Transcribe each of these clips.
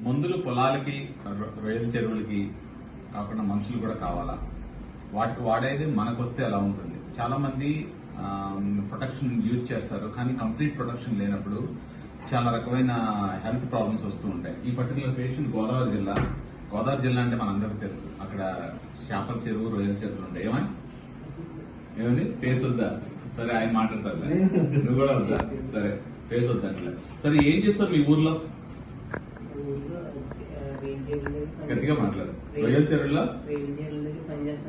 మందులు పొలాలకి రొ- రొయ్యల చెరువులకి కాకుండా మనుషులు కూడా కావాలా? వాటికి వాడేది మనకు వస్తే ఎలా ఉంటుంది. చాలా మంది ప్రొటెక్షన్ యూజ్ చేస్తారు. కానీ కంప్లీట్ ప్రొటెక్షన్ లేనప్పుడు చాలా రకమైన హెల్త్ ప్రాబ్లమ్స్ వస్తూ ఉంటాయి. ఈ పర్టికులర్ పేషెంట్ గోదావరి జిల్లా గోదావరి జిల్లా అంటే మనందరికీ తెలుసు. అక్కడ చేపల చెరువు రొయ్యల చెరువులు ఉంటాయి. ఏమని ఏమండి? ఫేస్ వద్దా సరే ఆయన మాట్లాడతారు నువ్వు కూడా వద్దా? సరే ఫేస్ వద్దా సరే ఏం చేస్తారు మీ ఊర్లో? గట్టిగా. మాట్లాడు. రొయ్యల చెరువులో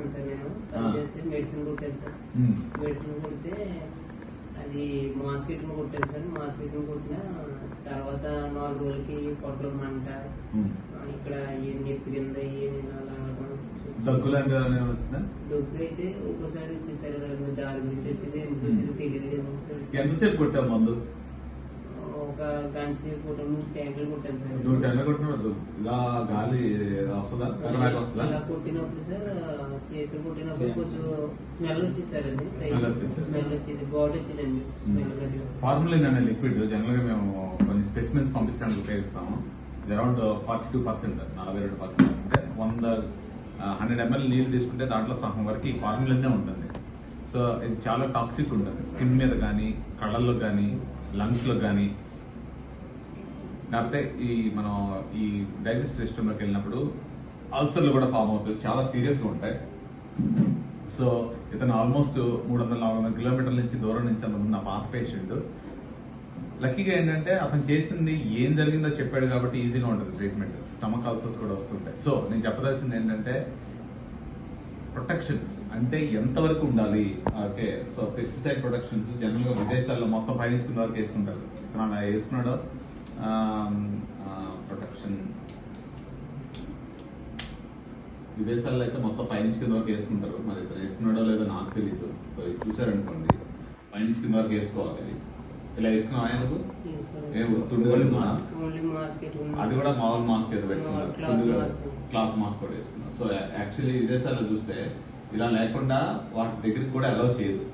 సార్ నేను. ఆ. పని చేస్తే మెడిసిన్ కొట్టాను సార్. మెడిసిన్ కొడితే అది మాస్కెట్ను కొట్టాను సార్. మాస్కెట్ను కొట్టిన తర్వాత నాలుగు రోజులకి పొట్టలు మంట ఇక్కడ నొప్పి కింద అలా దొగ్గు అయితే ఒక్కోసారి వచ్చేసారి. దారి గురించి వచ్చింది ఎందుకు వచ్చింది తెలియదు ఎంతసేపు కొట్టావు మందు? ఒక గంట సేపు కొట్టాను మూడు ట్యాంకులు కొట్టాను సార్. నువ్వు టెన్ కొట్టినప్పుడు ఇలా గాలి వస్తుందా? వస్తుందా? ఇలా కొట్టినప్పుడు సార్ చేతి కొట్టినప్పుడు కొంచెం స్మెల్ వచ్చేది సార్ అది. Smell వచ్చేది. స్మెల్ వచ్చేది. ఘాట్ వచ్చిందండి స్మెల్ గట్టిగా. ఫార్ములిన్ అనే లిక్విడ్. జనరల్గా మేము కొన్ని స్పెసిమెన్స్ పంపించడానికి ఉపయోగిస్తాము. అరౌండ్ ఫార్టీ టూ పర్సెంట్ నలభై రెండు పర్సెంట్ అంటే వంద హండ్రెడ్ ఎంఎల్ నీళ్ళు తీసుకుంటే దాంట్లో సగం వరకు ఈ ఫార్ములిన్నే ఉంటుంది. సో ఇది చాలా టాక్సిక్ ఉంటుంది. స్కిన్ మీద కానీ కళ్ళల్లో కానీ లంగ్స్లో కానీ. లేకపోతే ఈ మనం ఈ డైజెస్ట్ సిస్టంలోకి వెళ్ళినప్పుడు అల్సర్లు కూడా ఫామ్ అవుతాయి. చాలా సీరియస్గా ఉంటాయి. సో ఇతను ఆల్మోస్ట్ మూడు వందల నాలుగు వందల కిలోమీటర్ల నుంచి దూరం నుంచి అంత నా పాత పేషెంట్. లక్కీగా ఏంటంటే అతను చేసింది ఏం జరిగిందో చెప్పాడు కాబట్టి ఈజీగా ఉంటుంది ట్రీట్మెంట్. స్టమక్ అల్సర్స్ కూడా వస్తుంటాయి. సో నేను చెప్పదలసింది ఏంటంటే ప్రొటెక్షన్స్ అంటే ఎంతవరకు ఉండాలి? ఓకే సో పెస్టిసైడ్ ప్రొటెక్షన్స్ జనరల్గా విదేశాల్లో మొత్తం పయనించుకున్న వరకు వేసుకుంటారు. ఇతను అలా వేసుకున్నాడు ప్రొటెక్షన్ విదేశాల్లో అయితే మొత్తం పైనుంచి కింద వరకు వేసుకుంటారు. మరి ఇతను వేసుకున్నాడో లేదో నాకు తెలియదు సో ఇది చూసారనుకోండి పైనుంచి కింద వరకు వేసుకోవాలి ఇది. ఇలా వేసుకున్నావు ఆయనకు? అది కూడా మామూలు మాస్క్ ఏదో పెట్టుకున్నారు. క్లాత్ మాస్క్ కూడా వేసుకున్నారు సో యాక్చువల్లీ విదేశాల్లో చూస్తే ఇలా లేకుండా వాటి దగ్గరికి కూడా అలౌ చేయదు.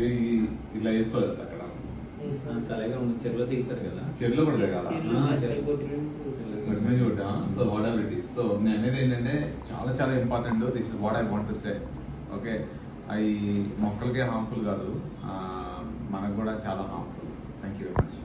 ఈ- ఇట్లా వేసుకోలేదు. చెరువులో దిగుతారు కదా? చెరువులో కూడా దిగాలా? So whatever it is so నేను అనేది ఏంటంటే చాలా చాలా important this is what I want to say okay అవి మొక్కలకే హార్మ్ఫుల్ కాదు. ఆ, మనకు కూడా చాలా harmful thank you very much